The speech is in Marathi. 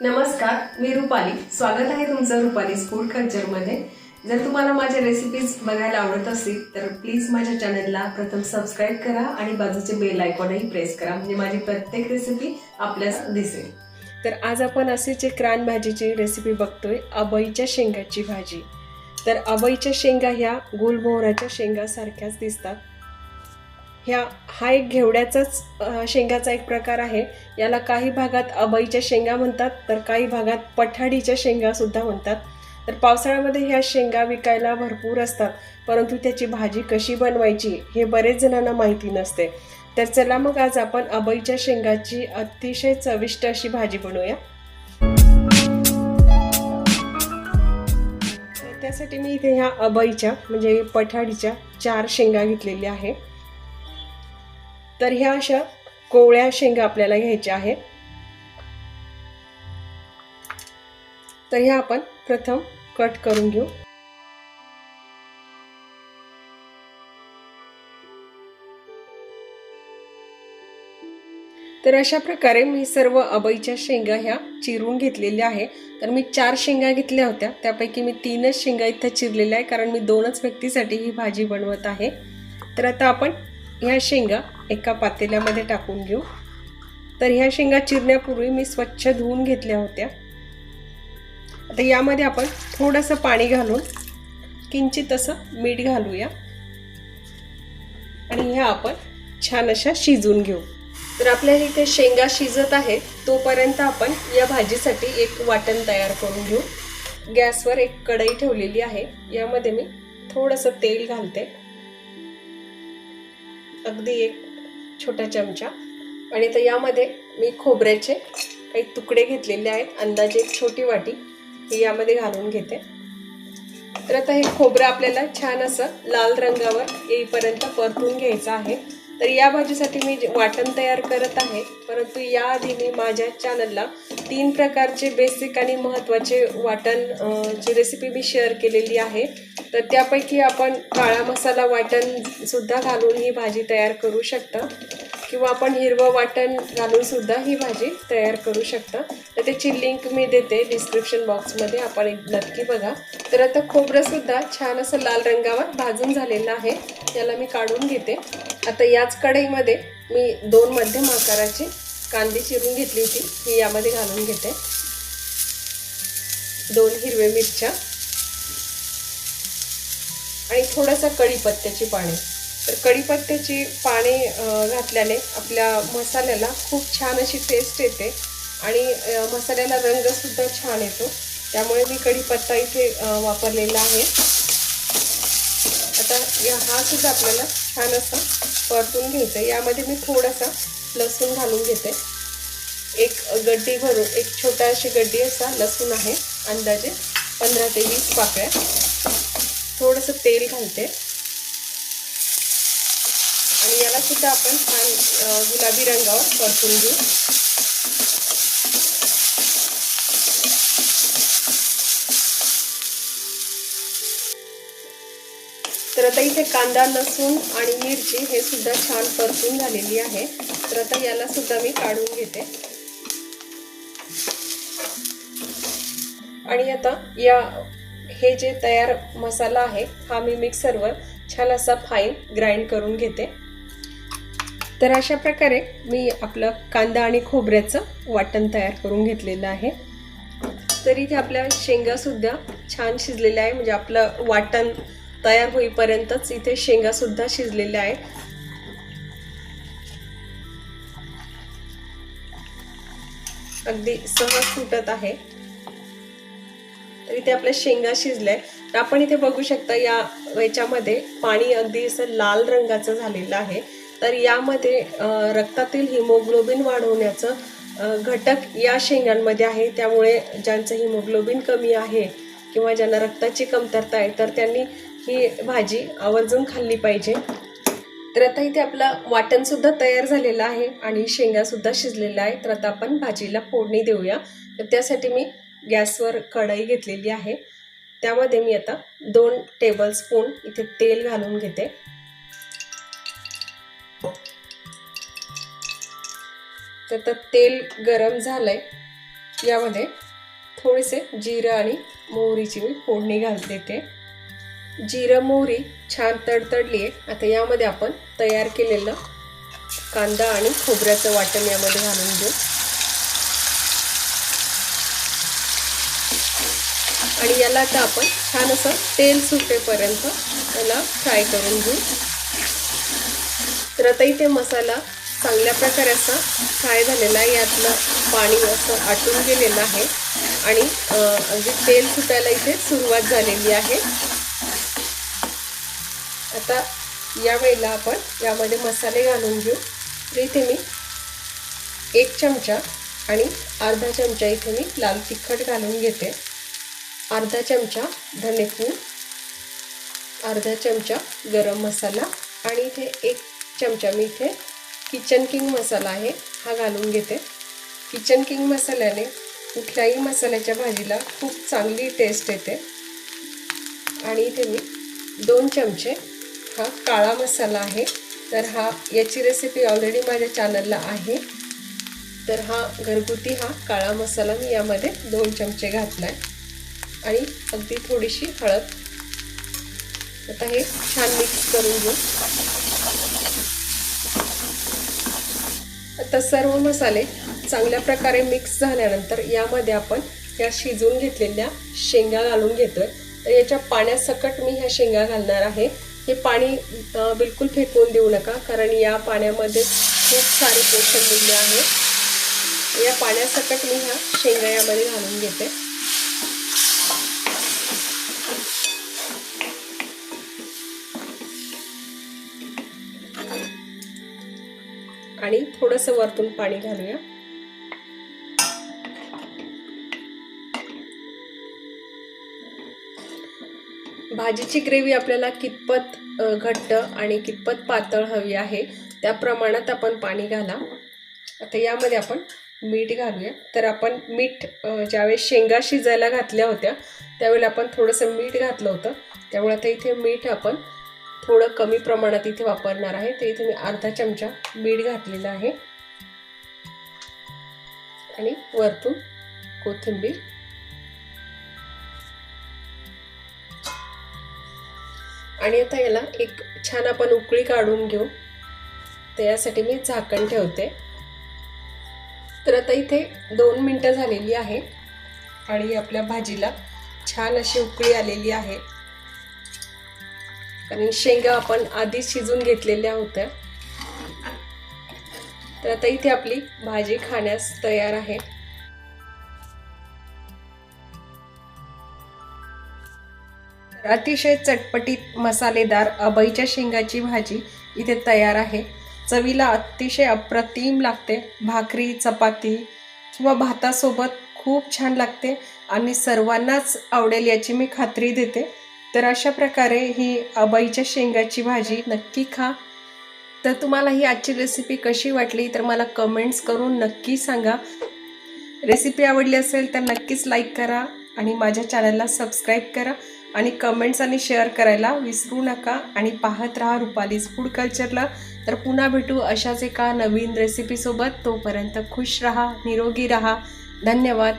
नमस्कार मी रुपाली. स्वागत आहे तुमचं रुपालीज फूड कल्चरमध्ये जर तुम्हाला माझ्या रेसिपीज बघायला आवडत असतील तर प्लीज माझ्या चॅनलला प्रथम सबस्क्राईब करा आणि बाजूचे बेल आयकॉनही प्रेस करा. म्हणजे माझी प्रत्येक रेसिपी आपल्यास दिसेल. तर आज आपण असेच एक रान भाजीची रेसिपी बघतोय अबईच्या शेंगाची भाजी. तर अबईच्या शेंगा ह्या गुलमोहराच्या शेंगासारख्याच दिसतात. ह्या हा एक घेवड्याचाच शेंगाचा एक प्रकार आहे. याला काही भागात अबईच्या शेंगा म्हणतात तर काही भागात पठाडीच्या शेंगासुद्धा म्हणतात. तर पावसाळ्यामध्ये ह्या शेंगा विकायला भरपूर असतात परंतु त्याची भाजी कशी बनवायची हे बरेच जणांना माहिती नसते. तर चला मग आज आपण अबईच्या शेंगाची अतिशय चविष्ट अशी भाजी बनवूया. तर त्यासाठी मी इथे ह्या अबईच्या म्हणजे पठाडीच्या चार शेंगा घेतलेल्या आहे. तर ह्या अशा कोवळ्या शेंगा आपल्याला घ्यायच्या आहेत. तर ह्या आपण प्रथम कट करून घेऊ. तर अशा प्रकारे मी सर्व अबईच्या शेंगा ह्या चिरून घेतलेल्या आहे तर मी चार शेंगा घेतल्या होत्या. त्यापैकी मी तीनच शेंगा इथं चिरलेल्या आहे कारण मी दोनच व्यक्तीसाठी ही भाजी बनवत आहे. तर आता आपण ह्या शेंगा एका पातेल्यामध्ये टाकून घेऊ. तर ह्या शेंगा चिरण्यापूर्वी मी स्वच्छ धुवून घेतल्या होत्या. आता यामध्ये आपण थोडंसं पाणी घालून किंचित असं मीठ घालूया. आणि ह्या आपण छान अशा शिजून घेऊ. तर आपल्या इथे शेंगा शिजत आहेत तोपर्यंत आपण या भाजीसाठी एक वाटण तयार करून घेऊ. गॅसवर एक कढई ठेवलेली आहे. यामध्ये मी थोडंसं तेल घालते. अगदी एक छोटा चमचा. आणि तर यामध्ये मी खोबऱ्याचे काही तुकडे घेतलेले आहेत. अंदाजे एक छोटी वाटी ही यामध्ये घालून घेते. तर आता हे खोबरं आपल्याला छान असं लाल रंगावर येईपर्यंत परतून घ्यायचं आहे. तर या भाजीसाठी मी जे वाटण तयार करत आहे. परंतु याआधी मी माझ्या चॅनलला तीन प्रकारचे बेसिक आणि महत्त्वाचे वाटण ची रेसिपी मी शेअर केलेली आहे. तर त्यापैकी आपण काळा मसाला वाटण सुद्धा घालून ही भाजी तयार करू शकता. किंवा आपण हिरवं वाटण घालून सुद्धा ही भाजी तयार करू शकता. तर त्याची लिंक मी देते डिस्क्रिप्शन बॉक्समध्ये आपण एक नक्की बघा. तर आता खोबरंसुद्धा छान असं लाल रंगावर भाजून झालेलं आहे. याला मी काढून घेते. आता याच कढईमध्ये मी दोन मध्यम आकाराची कांदी चिरून घेतली होती. ही यामध्ये घालून घेते. दोन हिरवे मिरच्या. आणि थोडासा कढीपत्त्याची पाने. तर कढीपत्त्याची पाने घातल्याने आपल्या मसाल्याला खूप छान अशी टेस्ट येते आणि मसाल्याला रंगसुद्धा छान येतो. त्यामुळे मी कढीपत्ता इथे वापरलेला आहे. आता या हा सुद्धा आपल्याला छान असा परतून घ्यायचा यामध्ये मी थोडासा लसूण घालून घेते. एक गड्डी भरून एक छोटा अशी गड्डी असा लसूण आहे. अंदाजे पंधरा ते वीस पाकळ्या. थोडंसं तेल घालते. आणि याला सुद्धा आपण छान गुलाबी रंगावर परतून घेऊ. तर आता इथे कांदा लसूण आणि मिरची हे सुद्धा छान परतून झालेली आहे. तर आता याला सुद्धा मी काढून घेते. आणि आता या हे जे तयार मसाला आहे हा मी मिक्सरवर छान असा फाईन ग्राइंड करून घेते. तर अशा प्रकारे मी आपलं कांदा आणि खोबऱ्याचं वाटण तयार करून घेतलेलं आहे. तर इथे आपल्या शेंगासुद्धा छान शिजलेल्या आहे म्हणजे आपलं वाटण तयार होईपर्यंतच इथे शेंगासुद्धा शिजलेल्या आहे अगदी सहज फुटत आहे. तर इथे आपल्या शेंगा शिजल्या तर आपण इथे बघू शकता या याच्यामध्ये पाणी अगदी असं लाल रंगाचं झालेलं आहे. तर यामध्ये रक्तातील हिमोग्लोबिन वाढवण्याचं घटक या शेंगांमध्ये आहे. त्यामुळे ज्यांचं हिमोग्लोबिन कमी आहे किंवा ज्यांना रक्ताची कमतरता आहे तर त्यांनी ही भाजी आवर्जून खाल्ली पाहिजे. तर आता इथे आपला वाटणसुद्धा तयार झालेलं आहे आणि शेंगासुद्धा शिजलेला आहे तर आता आपण भाजीला फोडणी देऊया. तर त्यासाठी मी गॅसवर कढई घेतलेली आहे. त्यामध्ये मी आता दोन टेबलस्पून इथे तेल घालून घेते. तर आता तेल गरम झालं आहे यामध्ये थोडेसे जिरं आणि मोहरीची मी फोडणी घाल देते. जिरं मोहरी छान तडतडली आहे आता यामध्ये आपण तयार केलेलं कांदा आणि खोबऱ्याचं वाटण यामध्ये घालून घेऊ. आणि याला आता आपण छान असं तेल सुटेपर्यंत याला फ्राय करून घेऊ. तर आता इथे मसाला चांगल्या प्रकारे असा फ्राय झालेला आहे. यातलं पाणी असं आटून गेलेलं आहे. आणि म्हणजे तेल सुटायला इथे सुरुवात झालेली आहे. आता या वेळेला आपण यामध्ये मसाले घालून घेऊ. तर इथे मी एक चमचा आणि अर्धा चमचा इथे मी लाल तिखट घालून घेते. अर्धा चमचा धनेपूड अर्धा चमचा गरम मसाला आणि इथे एक चमचा मी इथे किचन किंग मसाला आहे हा घालून घेते. किचन किंग मसाल्याने कुठल्याही मसाल्याच्या भाजीला खूप चांगली टेस्ट येते. आणि इथे मी दोन चमचे हा काळा मसाला आहे. तर हा याची रेसिपी ऑलरेडी माझ्या चॅनलला आहे. तर हा घरगुती हा काळा मसाला मी यामध्ये दोन चमचे घातला आहे आणि अगदी थोडीशी हळद. आता हे छान मिक्स करून घेऊ. आता सर्व मसाले चांगल्या प्रकारे मिक्स झाल्यानंतर यामध्ये आपण या शिजवून घेतलेल्या शेंगा घालून घेतोय. तर याच्या पाण्यासकट मी ह्या शेंगा घालणार आहे. हे पाणी बिलकुल फेकून देऊ नका कारण या पाण्यामध्ये खूप सारे पोषण मूल्य आहे. या पाण्यासकट मी ह्या शेंगा यामध्ये घालून घेते. आणि थोडंसं वरतून पाणी घालूया. भाजीची ग्रेव्ही आपल्याला कितपत घट्ट आणि कितपत पातळ हवी आहे त्या प्रमाणात आपण पाणी घाला. आता यामध्ये आपण मीठ घालूया. तर आपण मीठ ज्यावेळेस शेंगा शिजायला घातल्या होत्या त्यावेळेला आपण थोडंसं मीठ घातलं होतं. त्यामुळे आता इथे मीठ आपण थोडं कमी प्रमाणात इथे वापरणार आहे. तर इथे मी अर्धा चमचा मीठ घातलेला आहे. आणि वरतून कोथिंबीर. आणि आता याला एक छान आपण उकळी काढून घेऊ. तर यासाठी मी झाकण ठेवते. तर आता इथे दोन मिनटं झालेली आहे. आणि आपल्या भाजीला छान अशी उकळी आलेली आहे. कारण शेंगा आपण आधीच शिजून घेतलेल्या होत्या. तर आता इथे आपली भाजी खाण्यास तयार आहे. अतिशय चटपटीत मसालेदार अबईच्या शेंगाची भाजी इथे तयार आहे. चवीला अतिशय अप्रतिम लागते. भाकरी चपाती किंवा भातासोबत खूप छान लागते आणि सर्वांनाच आवडेल याची मी खात्री देते. तर अशा प्रकारे ही अबाईच्या शेंगाची भाजी नक्की खा. तर तुम्हाला ही आजची रेसिपी कशी वाटली तर मला कमेंट्स करून नक्की सांगा. रेसिपी आवडली असेल तर नक्कीच लाईक करा आणि माझ्या चॅनलला सबस्क्राईब करा आणि कमेंट्स आणि शेअर करायला विसरू नका. आणि पाहत राहा रुपालीज फूड कल्चरला तर पुन्हा भेटू अशाच एका नवीन रेसिपीसोबत तोपर्यंत खुश रहा निरोगी रहा. धन्यवाद.